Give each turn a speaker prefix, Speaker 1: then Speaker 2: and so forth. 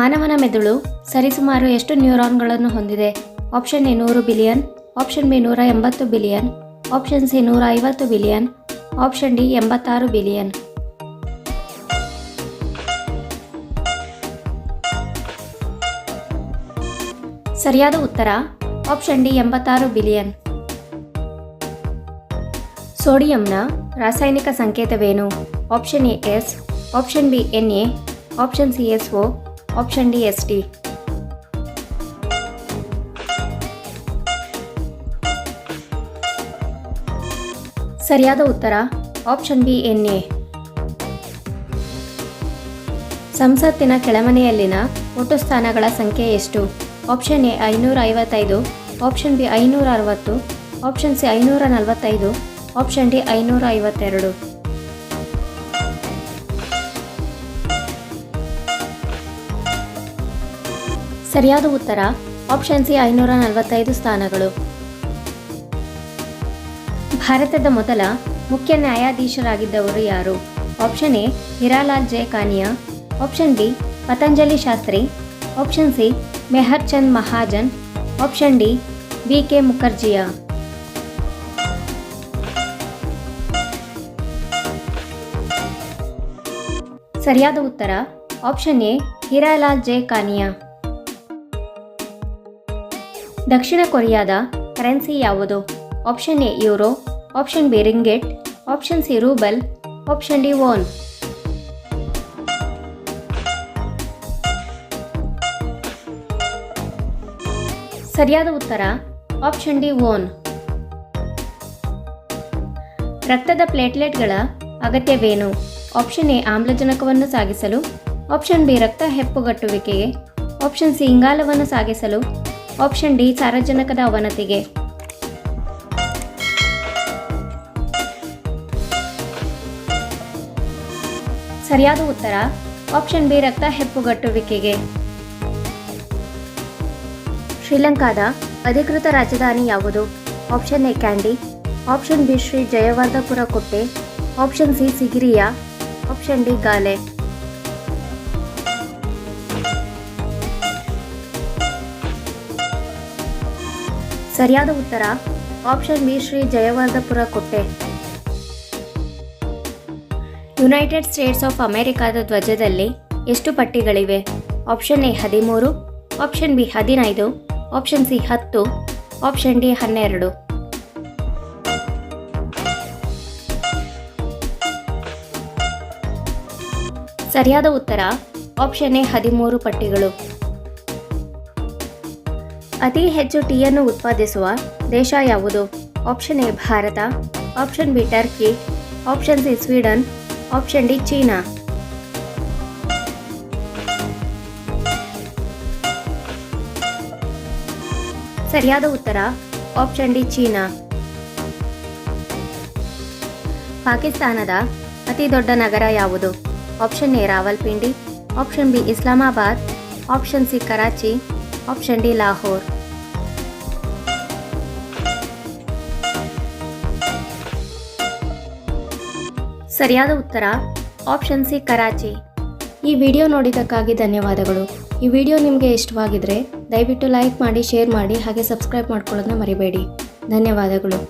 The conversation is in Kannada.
Speaker 1: ಮಾನವನ ಮೆದುಳು ಸರಿಸುಮಾರು ಎಷ್ಟು ನ್ಯೂರಾನ್ಗಳನ್ನು ಹೊಂದಿದೆ? ಆಪ್ಷನ್ ಎ ನೂರು ಬಿಲಿಯನ್, ಆಪ್ಷನ್ ಬಿ ನೂರ ಎಂಬತ್ತು ಬಿಲಿಯನ್, ಆಪ್ಷನ್ ಸಿ ನೂರ ಐವತ್ತು ಬಿಲಿಯನ್, ಆಪ್ಷನ್ ಡಿ ಎಂಬತ್ತಾರು ಬಿಲಿಯನ್. ಸರಿಯಾದ ಉತ್ತರ, ಆಪ್ಷನ್ ಡಿ ಎಂಬತ್ತಾರು ಬಿಲಿಯನ್. ಸೋಡಿಯಂನ ರಾಸಾಯನಿಕ ಸಂಕೇತವೇನು? Option A S, option B N A, option C S O option D S T ಸರಿಯಾದ ಉತ್ತರ ಆಪ್ಷನ್ ಬಿ ಎನ್ ಎ ಸಂಸತ್ತಿನ ಕೆಳಮನೆಯಲ್ಲಿನ ಒಟ್ಟು ಸ್ಥಾನಗಳ ಸಂಖ್ಯೆ ಎಷ್ಟು? ಆಪ್ಷನ್ ಎ ಐನೂರ ಐವತ್ತೈದು ಆಪ್ಷನ್ ಬಿ ಐನೂರ ಅರವತ್ತು ಆಪ್ಷನ್ ಸಿ ಐನೂರ ನಲವತ್ತೈದು ಆಪ್ಷನ್ ಡಿ ಐನೂರ ಐವತ್ತೆರಡು ಸರಿಯಾದ ಉತ್ತರ ಆಪ್ಷನ್ ಸಿ ಐನೂರ ನಲವತ್ತೈದು ಸ್ಥಾನಗಳು. ಭಾರತದ ಮೊದಲ ಮುಖ್ಯ ನ್ಯಾಯಾಧೀಶರಾಗಿದ್ದವರು ಯಾರು? Option A, Hiralal J. Kania option B, Patanjali Shastri option C, Mehar Chand Mahajan option D B K Mukherjea. ಸರಿಯಾದ ಉತ್ತರ option A, Hiralal J. Kania ದಕ್ಷಿಣ ಕೊರಿಯಾದ ಕರೆನ್ಸಿ ಯಾವುದು? Option A euro, option B ringgit, option C rouble, option D won. ಸರಿಯಾದ ಉತ್ತರ, ಆಪ್ಷನ್ ಡಿ ಓನ್ ರಕ್ತದ ಪ್ಲೇಟ್ಲೆಟ್ಗಳ ಅಗತ್ಯವೇನು? ಆಪ್ಷನ್ ಎ ಆಮ್ಲಜನಕವನ್ನು ಸಾಗಿಸಲು, ಆಪ್ಷನ್ ಬಿ ರಕ್ತ ಹೆಪ್ಪುಗಟ್ಟುವಿಕೆಗೆ, ಆಪ್ಷನ್ ಸಿ ಇಂಗಾಲವನ್ನು ಸಾಗಿಸಲು ಆಪ್ಷನ್ ಡಿ, ಸಾರಜನಕದ ಅವನತಿಗೆ. ಸರಿಯಾದ ಉತ್ತರ, ಆಪ್ಷನ್ ಬಿ, ರಕ್ತ ಹೆಪ್ಪುಗಟ್ಟುವಿಕೆಗೆ. ಶ್ರೀಲಂಕಾದ ಅಧಿಕೃತ ರಾಜಧಾನಿ ಯಾವುದು? Option A, Kandy. Option B, Sri Jayawardenepura Kotte option C, Sigiriya. Option D, Galle. ಸರಿಯಾದ ಉತ್ತರ, ಆಪ್ಷನ್ ಬಿ ಶ್ರೀ ಜಯವರ್ಧಪುರ ಕೋಟೆ ಯುನೈಟೆಡ್ ಸ್ಟೇಟ್ಸ್ ಆಫ್ ಅಮೆರಿಕಾದ ಧ್ವಜದಲ್ಲಿ ಎಷ್ಟು ಪಟ್ಟಿಗಳಿವೆ? ಆಪ್ಷನ್ ಎ ಹದಿಮೂರು, ಆಪ್ಷನ್ ಬಿ ಹದಿನೈದು, ಆಪ್ಷನ್ ಸಿ ಹತ್ತು, ಆಪ್ಷನ್ ಡಿ ಹನ್ನೆರಡು. ಸರಿಯಾದ ಉತ್ತರ, ಆಪ್ಷನ್ ಎ ಹದಿಮೂರು ಪಟ್ಟಿಗಳು. ಅತಿ ಹೆಚ್ಚು ಟೀಯನ್ನು ಉತ್ಪಾದಿಸುವ ದೇಶ ಯಾವುದು? Option A Bharat. Option B Turkey option C Sweden option D China. ಸರಿಯಾದ ಉತ್ತರ ಆಪ್ಷನ್ ಡಿ ಚೀನಾ. ಪಾಕಿಸ್ತಾನದ ಅತಿ ದೊಡ್ಡ ನಗರ ಯಾವುದು? Option A Rawalpindi. Option B Islamabad. Option C Karachi. Option D Lahore ಸರಿಯಾದ ಉತ್ತರ ಆಪ್ಷನ್ ಸಿ ಕರಾಚಿ ಈ ವಿಡಿಯೋ ನೋಡಿದ್ದಕ್ಕಾಗಿ ಧನ್ಯವಾದಗಳು. ಈ ವಿಡಿಯೋ ನಿಮಗೆ ಇಷ್ಟವಾಗಿದ್ರೆ ದಯವಿಟ್ಟು ಲೈಕ್ ಮಾಡಿ ಶೇರ್ ಮಾಡಿ, ಹಾಗೆ ಸಬ್ಸ್ಕ್ರೈಬ್ ಮಾಡ್ಕೊಳ್ಳೋದನ್ನ ಮರಿಬೇಡಿ. ಧನ್ಯವಾದಗಳು.